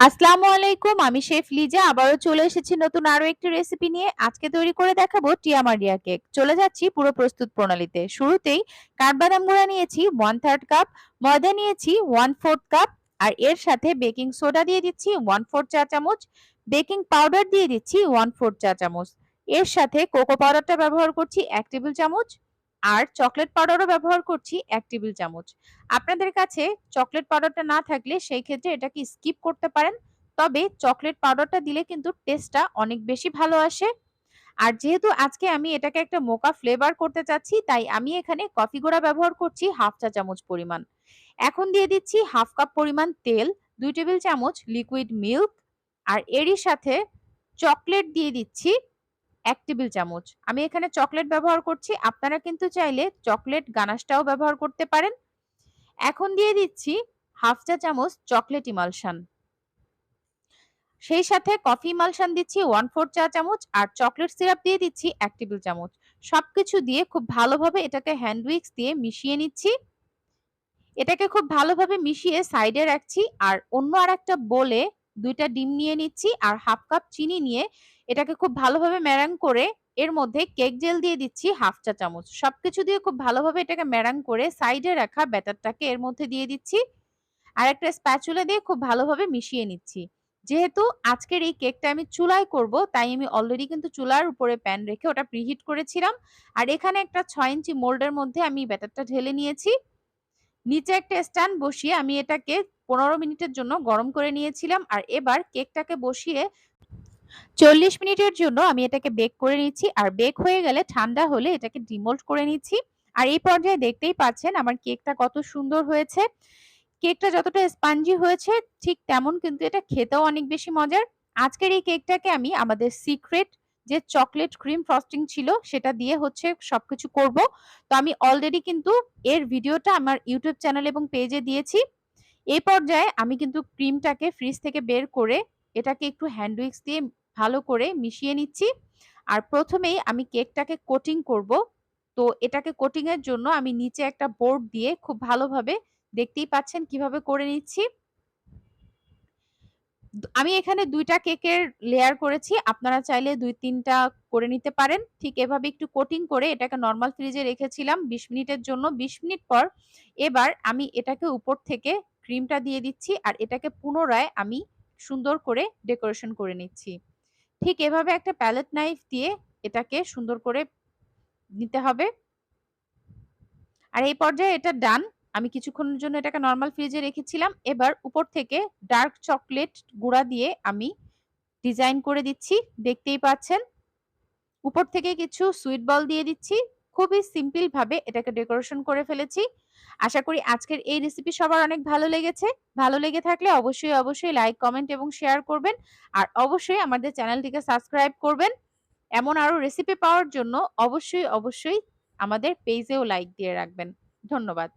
আসসালামু আলাইকুম, আমি শেফ লিজা। আবারও চলে এসেছি নতুন আরও একটি রেসিপি নিয়ে। আজকে তৈরি করে দেখাবো টিয়া মারিয়া কেক। চলে যাচ্ছি পুরো প্রস্তুত প্রণালীতে। শুরুতেই কাঠবাদাম গুঁড়া নিয়েছি ওয়ান থার্ড কাপ ময়দা নিয়েছি ওয়ান ফোর্থ কাপ আর এর সাথে বেকিং সোডা দিয়ে দিচ্ছি ওয়ান ফোর্থ চা চামচ বেকিং পাউডার দিয়ে দিচ্ছি ওয়ান ফোর্থ চা চামচ। এর সাথে কোকো পাউডারটা ব্যবহার করছি এক টেবিল চামচ আর চকলেট পাউডারও ব্যবহার করছি এক টেবিল চামচ। আপনাদের কাছে চকলেট পাউডারটা না থাকলে সেই ক্ষেত্রে এটাকে স্কিপ করতে পারেন? তবে চকলেট পাউডারটা দিলে কিন্তু টেস্টটা অনেক বেশি ভালো আসে। আর যেহেতু আজকে আমি এটাকে একটা মোকা ফ্লেভার করতে চাচ্ছি, তাই আমি এখানে কফি গুঁড়া ব্যবহার করছি হাফ চা চামচ পরিমাণ। এখন দিয়ে দিচ্ছি হাফ কাপ পরিমাণ তেল, দুই টেবিল চামচ লিকুইড মিল্ক আর এরই সাথে চকলেট দিয়ে দিচ্ছি এক টেবিল চামচ। আমি এখানে চকলেট ব্যবহার করছি। আপনারা কিন্তু চাইলে চকলেট গানাশটাও ব্যবহার করতে পারেন। এখন দিয়ে দিচ্ছি হাফ চা চামচ চকলেট ইমালশান সেই সাথে কফি ইমালশান দিচ্ছি ওয়ান ফোর চা চামচ আর চকলেট সিরাপ দিয়ে দিচ্ছি এক টেবিল চামচ। সবকিছু দিয়ে খুব ভালোভাবে এটাকে হ্যান্ড উইক্স দিয়ে মিশিয়ে নিচ্ছি। এটাকে খুব ভালোভাবে মিশিয়ে সাইডে রাখছি আর অন্য আর একটা বলে দুইটা ডিম নিয়ে নিচ্ছি আর হাফ কাপ চিনি নিয়ে এটাকে খুব ভালোভাবে ম্যারাং করে এর মধ্যে কেক জেল দিয়ে দিচ্ছি হাফ চা চামচ। সবকিছু দিয়ে খুব ভালোভাবে এটাকে ম্যারাং করে সাইডে রাখা ব্যাটারটাকে এর মধ্যে দিয়ে দিচ্ছি। আর একটা স্প্যাচুলা দিয়ে খুব ভালোভাবে মিশিয়ে নিচ্ছি। যেহেতু আজকের এই কেকটা আমি চুলায় করব, তাই আমি অলরেডি কিন্তু চুলার উপরে প্যান রেখে ওটা প্রিহিট করেছিলাম। আর এখানে একটা ছয় ইঞ্চি মোল্ডের মধ্যে আমি ব্যাটারটা ঢেলে নিয়েছি। নিচে একটা স্ট্যান্ড বসিয়ে আমি এটাকে পনেরো মিনিটের জন্য গরম করে নিয়েছিলাম। আর এবার কেকটাকে বসিয়ে চল্লিশ মিনিটের জন্য আমি এটাকে বেক করে নিচ্ছি। আর বেক হয়ে গেলে ঠান্ডা হলে এটাকে ডিমোল্ড করে নিচ্ছি। আর এই পর্যায়ে দেখতেই পাচ্ছেন আমার কেকটা কত সুন্দর হয়েছে। কেকটা যতটা স্পাঞ্জি হয়েছে, ঠিক তেমন কিন্তু এটা খেতেও অনেক বেশি মজার। আজকের এই কেকটাকে আমি আমাদের সিক্রেট যে চকলেট ক্রিম ফ্রস্টিং ছিল, সেটা দিয়ে হচ্ছে সবকিছু করব। তো আমি অলরেডি কিন্তু এর ভিডিওটা আমার ইউটিউব চ্যানেল এবং পেজে দিয়েছি। এই পর্যায়ে আমি কিন্তু ক্রিমটাকে ফ্রিজ থেকে বের করে এটাকে একটু হ্যান্ড উইক্স দিয়ে ভালো করে মিশিয়ে নিচ্ছি। আর প্রথমেই আমি কেকটাকে কোটিং করব। তো এটাকে কোটিং এর জন্য আমি নিচে একটা বোর্ড দিয়ে খুব ভালোভাবে দেখতেই পাচ্ছেন কীভাবে করে নিচ্ছি। আমি এখানে দুইটা কেকের লেয়ার করেছি। আপনারা চাইলে দুই তিনটা করে নিতে পারেন। ঠিক এভাবে একটু কোটিং করে এটাকে নর্মাল ফ্রিজে রেখেছিলাম বিশ মিনিটের জন্য। বিশ মিনিট পর এবার আমি এটাকে উপর থেকে ক্রিমটা দিয়ে দিচ্ছি। আর এটাকে পুনরায় আমি সুন্দর করে ডেকোরেশন করে নিচ্ছি। ঠিক এভাবে একটা প্যালেট নাইফ দিয়ে এটাকে সুন্দর করে নিতে হবে। আর এই পর্যায়ে এটা ডান। আমি কিছুক্ষণের জন্য এটাকে নর্মাল ফ্রিজে রেখেছিলাম। এবার উপর থেকে ডার্ক চকলেট গুঁড়া দিয়ে আমি ডিজাইন করে দিচ্ছি। দেখতেই পাচ্ছেন। উপর থেকে কিছু সুইট বল দিয়ে দিচ্ছি। খুবই সিম্পল ভাবে এটাকে ডেকোরেশন করে ফেলেছি। আশা করি আজকের এই রেসিপি সবার অনেক ভালো লেগেছে। ভালো লেগে থাকলে অবশ্যই অবশ্যই লাইক কমেন্ট এবং শেয়ার করবেন। আর অবশ্যই আমাদের চ্যানেলটিকে সাবস্ক্রাইব করবেন। এমন আরও রেসিপি পাওয়ার জন্য অবশ্যই অবশ্যই আমাদের পেজেও লাইক দিয়ে রাখবেন। ধন্যবাদ।